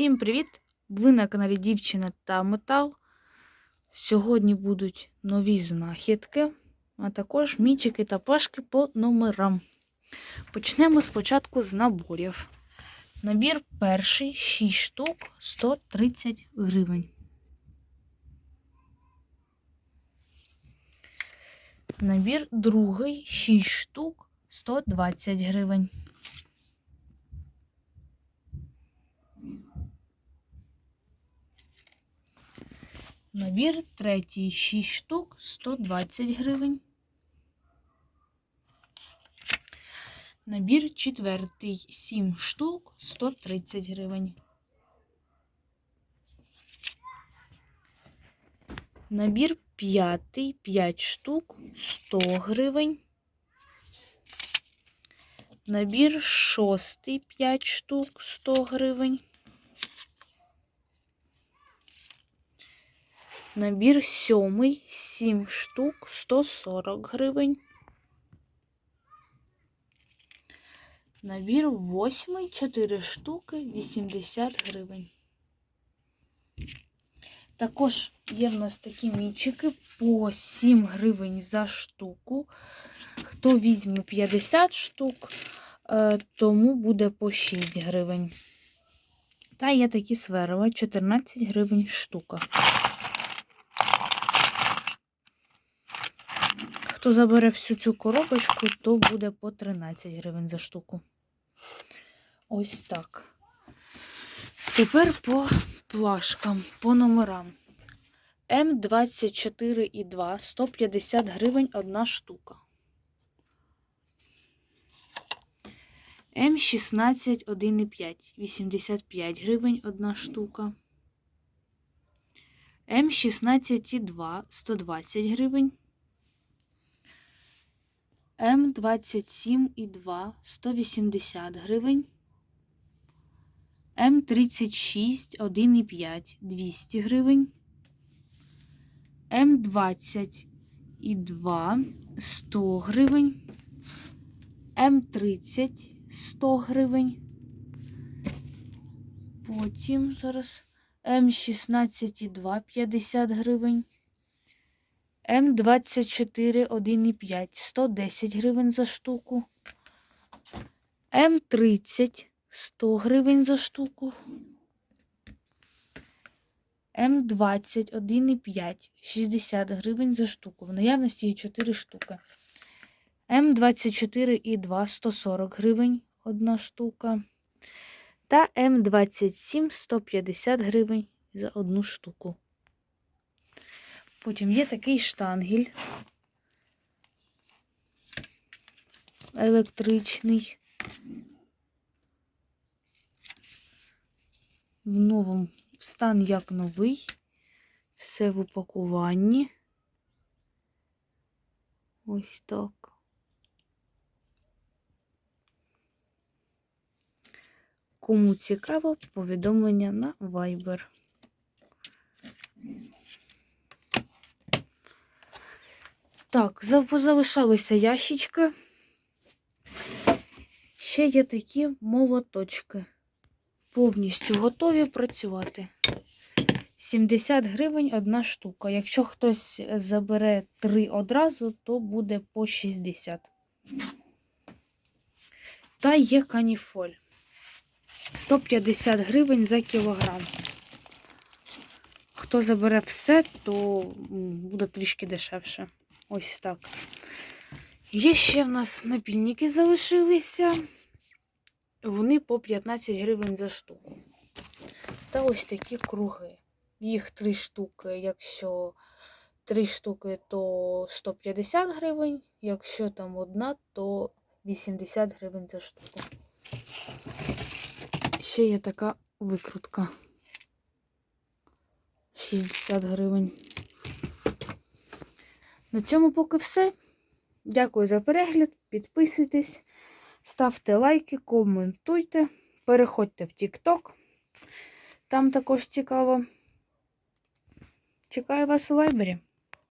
Всім привіт! Ви на каналі Дівчина та Метал. Сьогодні будуть нові знахідки, а також мічики та пашки по номерам. Почнемо спочатку з наборів. Набір перший 6 штук 130 гривень. Набір другий 6 штук 120 гривень. Набір третій 6 штук 120 гривень. Набір четвертий 7 штук 130 гривень. Набір п'ятий 5 штук 100 гривень. Набір шостий 5 штук 100 гривень. Набір сьомий 7 штук 140 гривень. Набір восьмий 4 штуки 80 гривень. Також є в нас такі мічики по 7 гривень за штуку. Хто візьме 50 штук, е, тому буде по 6 гривень. Та є такі сверла 14 гривень штука. Хто забере всю цю коробочку, то буде по 13 гривень за штуку. Ось так. Тепер по плашкам, по номерам. М24,2 150 гривень одна штука. М16 1,5 85 гривень одна штука. М16,2 120 гривень. М27,2 180 гривень. М36 1,5 200 гривень. М20,2 100 гривень. М30 100 гривень. Потім зараз М16,2 50 гривень. М24 1,5 110 гривень за штуку. М30 100 гривень за штуку. М20 1,5 60 гривень за штуку. В наявності є 4 штуки. М24,2 140 гривень одна штука. Та М27 150 гривень за одну штуку. Потім є такий штангель електричний. В новому стан як новий. Все в упакуванні. Ось так. Кому цікаво, повідомлення на Viber. Так, залишалися ящички. Ще є такі молоточки. Повністю готові працювати. 70 гривень одна штука. Якщо хтось забере три одразу, то буде по 60. Та є каніфоль. 150 гривень за кілограм. Хто забере все, то буде трішки дешевше. Ось так. Є ще в нас напільники залишилися. Вони по 15 гривень за штуку. Та ось такі круги. Їх три штуки. Якщо три штуки, то 150 гривень. Якщо там одна, то 80 гривень за штуку. Ще є така викрутка. 60 гривень. На цьому поки все. Дякую за перегляд. Підписуйтесь, ставте лайки, коментуйте, переходьте в TikTok. Там також цікаво. Чекаю вас у вайбері.